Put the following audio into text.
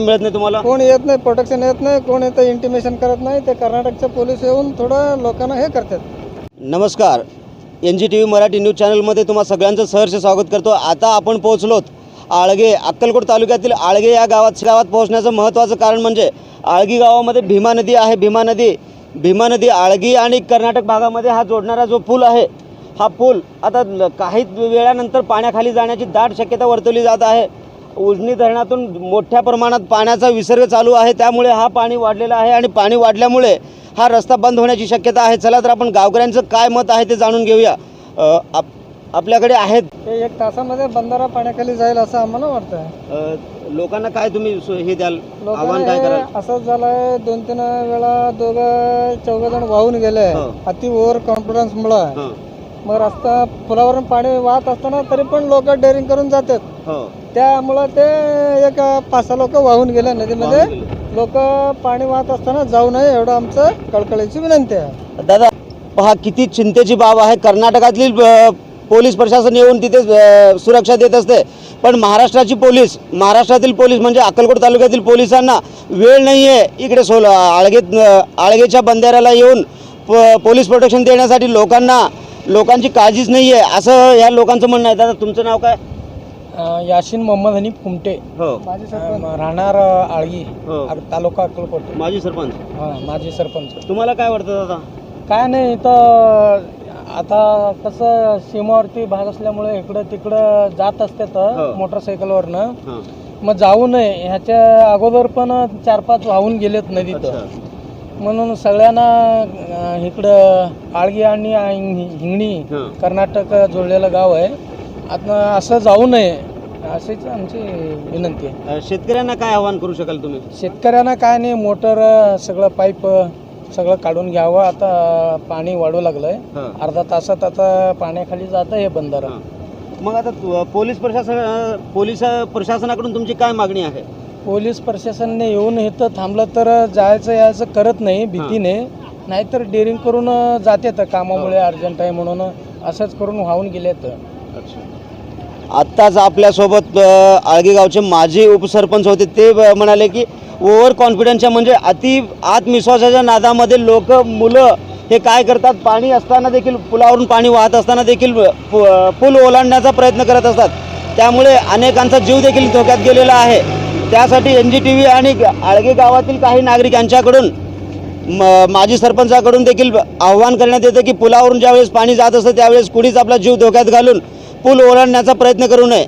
मिळत नाही तुम्हाला? कोण येत नाही प्रोटेक्शन येत नाही कोण येतं इंटिमेशन करत नाही ते कर्नाटकचे पोलीस येऊन थोडं लोकांना हे करतात. नमस्कार. N G T V Marathi news चॅनलमध्ये तुम्हा सगळ्यांचं सहर्ष स्वागत करतो. आता आपण पोहोचलोत आळगे अक्कलकोट तालुक्यातील आळगे या गावात गावात पोहोचण्याचं महत्त्वाचं कारण म्हणजे आळगी गावामध्ये भीमा नदी आहे. भीमा नदी भीमा नदी आळगी आणि कर्नाटक भागामध्ये हा जोडणारा जो पूल आहे हा पूल आता काही वेळानंतर पाण्याखाली जाण्याची दाट शक्यता वर्तवली जात आहे. उजनी धरणातून मोठ्या प्रमाणात पाण्याचा विसर्ग चालू आहे. त्यामुळे हा पाणी वाढलेला आहे आणि पाणी वाढल्यामुळे हा रस्ता बंद होण्याची शक्यता आहे. चला तर आपण गावकऱ्यांचं काय मत आहे ते जाणून घेऊया. अ, आप आपल्याकडे आहेत. ते एक तासामध्ये बंधारा पाण्याखाली जाईल असं आम्हाला वाटतं अ, लोकांना काय तुम्ही सु- हे द्याल? आव्हान लोकांना काय कराल? असंच झालंय दोन तीन वेळा दोघं चौघ जण वाहून गेले. हो. अति ओव्हर कॉन्फिडन्स मुळे हं, मग रस्ता पुलावरून पाणी वाहत असताना तरी पण लोक डेअरिंग करून जातात. हो. त्यामुळं ते एक पाच सहा लोक वाहून गेले. नदीमध्ये वाहून गेले. लोक पाणी वाहत असताना जाऊ नये एवढं आमचं कळकळीची विनंती आहे. दादा पहा किती चिंतेची बाब आहे. कर्नाटकातील अ, पोलीस प्रशासन येऊन तिथे अ, सुरक्षा देत असते. पण महाराष्ट्राची पोलीस महाराष्ट्रातील पोलीस म्हणजे अक्कलकोट तालुक्यातील पोलिसांना वेळ नाही आहे इकडे सोल आळगेत अ, आळगेच्या बंधाऱ्याला येऊन प पोलीस प्रोटेक्शन देण्यासाठी लोकांना लोकांची काळजीच नाही आहे असं ह्या लोकांचं म्हणणं आहे. दादा तुमचं नाव काय? अ, याशीन मोहम्मद हनीफ कुमटे. हो. माझी अ, सरपंच. राहणार अ, आळगी हो. तालुका अक्कलकोट. माजी सरपंच. हा माजी सरपंच. तुम्हाला काय वाटतं दादा? काय नाही इथं आता कसं सीमावरती भाग असल्यामुळे इकडं तिकडं जात असतात हो. मोटरसायकलवरनं. हां. मग जाऊ नये. ह्याच्या अगोदर पण चार पाच वाहून गेलेत नदीत. अच्छा. म्हणून सगळ्यांना इकडं आळगी आणि हिंगणी कर्नाटक जोडलेलं गाव आहे. आता असं जाऊ नये अशीच आमची विनंती आहे. शेतकऱ्यांना काय आव्हान करू शकाल तुम्ही? शेतकऱ्यांना काय नाही मोटर सगळं पाईप सगळं काढून घ्यावं. आता पाणी वाढू लागलंय. अर्धा तासात आता पाण्याखाली जातं हे बंधारा हां. मग आता पोलीस प्रशासन पोलीस प्रशासनाकडून तुमची काय मागणी आहे? पोलीस प्रशासनाने येऊन इथं थांबलं तर जायचं यायचं करत नाही भीतीने. नाहीतर डेअरिंग करून जातात कामामुळे अर्जंट आहे म्हणून असंच करून वाहून गेलेत आत्ताच आपल्यासोबत अ, आळगी गावचे माजी उपसरपंच होते. ते म्हणाले की ओव्हर कॉन्फिडन्सच्या म्हणजे अति आत्मविश्वासाच्या नादामध्ये लोक मुलं हे काय करतात? पाणी असताना देखील पुलावरून पाणी वाहत असताना देखील पु- पूल ओलांडण्याचा प्रयत्न करत असतात. त्यामुळे अनेकांचा जीव देखील धोक्यात गेलेला आहे. त्यासाठी एन जी टी व्ही आणि आळगे गावातील काही नागरिक यांच्याकडून म माजी सरपंचाकडून देखील आव्हान करण्यात येतं की पुलावरून ज्यावेळेस पाणी जात असतं त्यावेळेस कुणीच आपला जीव धोक्यात घालून पूल ओलांडण्याचा प्रयत्न करू नये.